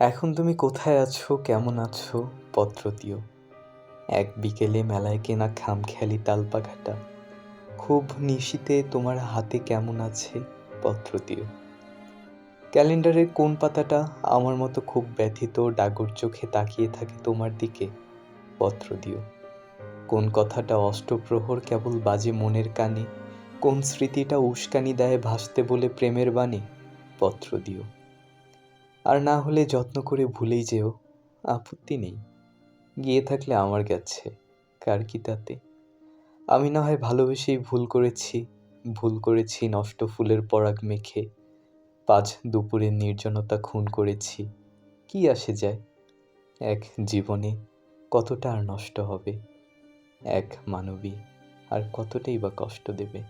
এখন তুমি কোথায় আছো, কেমন আছো পত্র দিও এক বিকেলে মেলায় কেনা খামখেয়ালি তালপাখাটা। খুব নিশিতে তোমার হাতে কেমন আছে পত্র দিও ক্যালেন্ডারের কোন পাতাটা আমার মতো খুব ব্যথিত ডাগর চোখে তাকিয়ে থাকে তোমার দিকে পত্র দিও কোন কথাটা অষ্টপ্রহর কেবল বাজে মনের কানে, কোন স্মৃতিটা উস্কানি দেয় ভাসতে বলে প্রেমের বাণী পত্র দিও আর না হলে যত্ন করে ভুলেই যেও। আপত্তি নেই। গিয়ে থাকলে আমার গেছে কার কি তাতে? আমি না হয় ভালোবেসেই ভুল করেছি ভুল করেছি নষ্ট ফুলের পরাগ মেখে, পাঁচ দুপুরের নির্জনতা খুন করেছি। কি আসে যায়? এক জীবনে কতটা আর নষ্ট হবে? এক মানবী আর কতটাই বা কষ্ট দেবে?